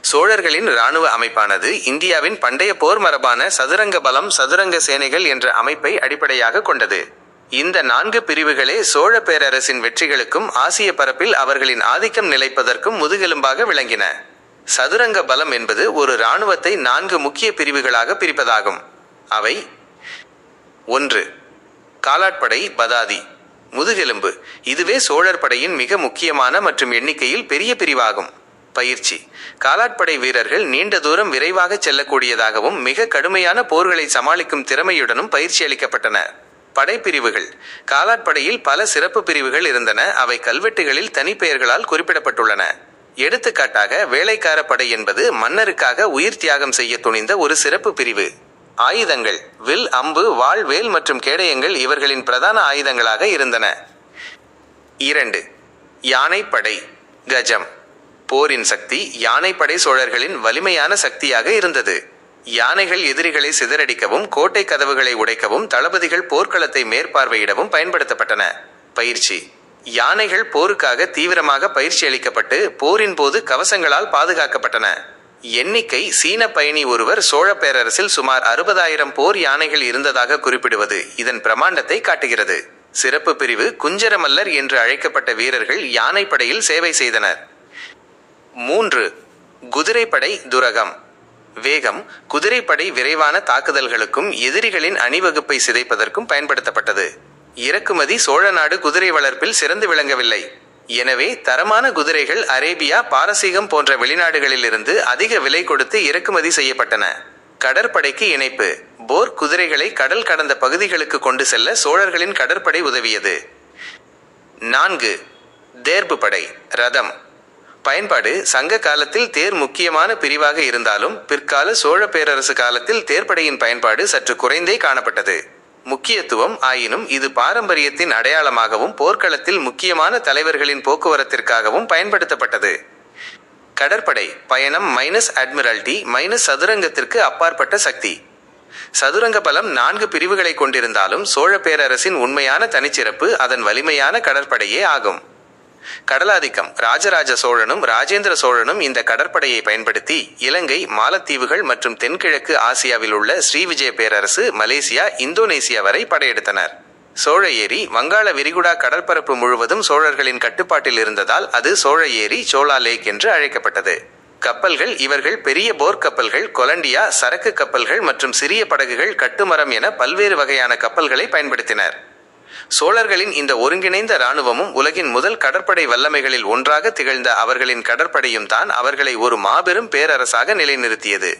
சோழர்களின் இராணுவ அமைப்பானது இந்தியாவின் பண்டைய போர் மரபான சதுரங்க பலம் சதுரங்க சேனைகள் என்ற அமைப்பை அடிப்படையாக கொண்டது. இந்த நான்கு பிரிவுகளே சோழ பேரரசின் வெற்றிகளுக்கும் ஆசிய பரப்பில் அவர்களின் ஆதிக்கம் நிலைப்பதற்கும் முதுகெலும்பாக விளங்கின. சதுரங்க பலம் என்பது ஒரு இராணுவத்தை நான்கு முக்கிய பிரிவுகளாக பிரிப்பதாகும். அவை ஒன்று காலாட்படை பதாதி. முதுகெலும்பு இதுவே சோழர் படையின் மிக முக்கியமான மற்றும் எண்ணிக்கையில் பெரிய பிரிவாகும். பயிற்சி. காலாட்படை வீரர்கள் நீண்ட தூரம் விரைவாக செல்லக்கூடியதாகவும் மிக கடுமையான போர்களை சமாளிக்கும் திறமையுடனும் பயிற்சி அளிக்கப்பட்டன. படைப்பிரிவுகள். காலாட்படையில் பல சிறப்பு பிரிவுகள் இருந்தன. அவை கல்வெட்டுகளில் தனிப்பெயர்களால் குறிப்பிடப்பட்டுள்ளன. எடுத்துக்காட்டாக வேலைக்கார படை என்பது மன்னருக்காக உயிர் தியாகம் செய்ய துணிந்த ஒரு சிறப்பு பிரிவு. ஆயுதங்கள். வில் அம்பு வாள் வேல் மற்றும் கேடயங்கள் இவர்களின் பிரதான ஆயுதங்களாக இருந்தன. இரண்டு. யானைப்படை. கஜம். போரின் சக்தி யானைப்படை சோழர்களின் வலிமையான சக்தியாக இருந்தது. யானைகள் எதிரிகளை சிதறடிக்கவும் கோட்டை கதவுகளை உடைக்கவும் தளபதிகள் போர்க்களத்தை மேற்பார்வையிடவும் பயன்படுத்தப்பட்டன. பயிற்சி. யானைகள் போருக்காக தீவிரமாக பயிற்சி அளிக்கப்பட்டு போரின் போது கவசங்களால் பாதுகாக்கப்பட்டன. எண்ணிக்கை சீன பயணி ஒருவர் சோழ பேரரசில் சுமார் அறுபதாயிரம் போர் யானைகள் இருந்ததாக குறிப்பிடுவது இதன் பிரமாண்டத்தை காட்டுகிறது. சிறப்பு பிரிவு குஞ்சரமல்லர் என்று அழைக்கப்பட்ட வீரர்கள் யானைப்படையில் சேவை செய்தனர். மூன்று குதிரைப்படை துரகம். வேகம் குதிரைப்படை விரைவான தாக்குதல்களுக்கும் எதிரிகளின் அணிவகுப்பை சிதைப்பதற்கும் பயன்படுத்தப்பட்டது. இறக்குமதி சோழ நாடு குதிரை வளர்ப்பில் சிறந்து விளங்கவில்லை. எனவே தரமான குதிரைகள் அரேபியா பாரசீகம் போன்ற வெளிநாடுகளிலிருந்து அதிக விலை கொடுத்து இறக்குமதி செய்யப்பட்டன. கடற்படைக்கு இணைப்பு. போர் குதிரைகளை கடல் கடந்த பகுதிகளுக்கு கொண்டு செல்ல சோழர்களின் கடற்படை உதவியது. நான்கு தேர்பு படை ரதம். பயன்பாடு சங்க காலத்தில் தேர் முக்கியமான பிரிவாக இருந்தாலும் பிற்கால சோழ பேரரசு காலத்தில் தேர்ப்படையின் பயன்பாடு சற்று குறைந்தே காணப்பட்டது. முக்கியத்துவம் ஆயினும் இது பாரம்பரியத்தின் அடையாளமாகவும் போர்க்களத்தில் முக்கியமான தலைவர்களின் போக்குவரத்திற்காகவும் பயன்படுத்தப்பட்டது. கடற்படை பயணம் மைனஸ் அட்மிரல்டி மைனஸ் சதுரங்கத்திற்கு அப்பாற்பட்ட சக்தி. சதுரங்க பலம் நான்கு பிரிவுகளை கொண்டிருந்தாலும் சோழ பேரரசின் உண்மையான தனிச்சிறப்பு அதன் வலிமையான கடற்படையே ஆகும். கடலாதிக்கம். ராஜராஜ சோழனும் ராஜேந்திர சோழனும் இந்த கடற்படையை பயன்படுத்தி இலங்கை மாலத்தீவுகள் மற்றும் தென்கிழக்கு ஆசியாவில் உள்ள ஸ்ரீவிஜய பேரரசு மலேசியா இந்தோனேசியா வரை படையெடுத்தனர். சோழ ஏரி வங்காள விரிகுடா கடற்பரப்பு முழுவதும் சோழர்களின் கட்டுப்பாட்டில் இருந்ததால் அது சோழ ஏரி சோழா லேக் என்று அழைக்கப்பட்டது. கப்பல்கள் இவர்கள் பெரிய போர் கப்பல்கள் கொலண்டியா சரக்கு கப்பல்கள் மற்றும் சிறிய படகுகள் கட்டுமரம் என பல்வேறு வகையான கப்பல்களை பயன்படுத்தினர். சோழர்களின் இந்த ஒருங்கிணைந்த இராணுவமும் உலகின் முதல் கடற்படை வல்லமைகளில் ஒன்றாக திகழ்ந்த அவர்களின் கடற்படையும் தான் அவர்களை ஒரு மாபெரும் பேரரசாக நிலைநிறுத்தியது.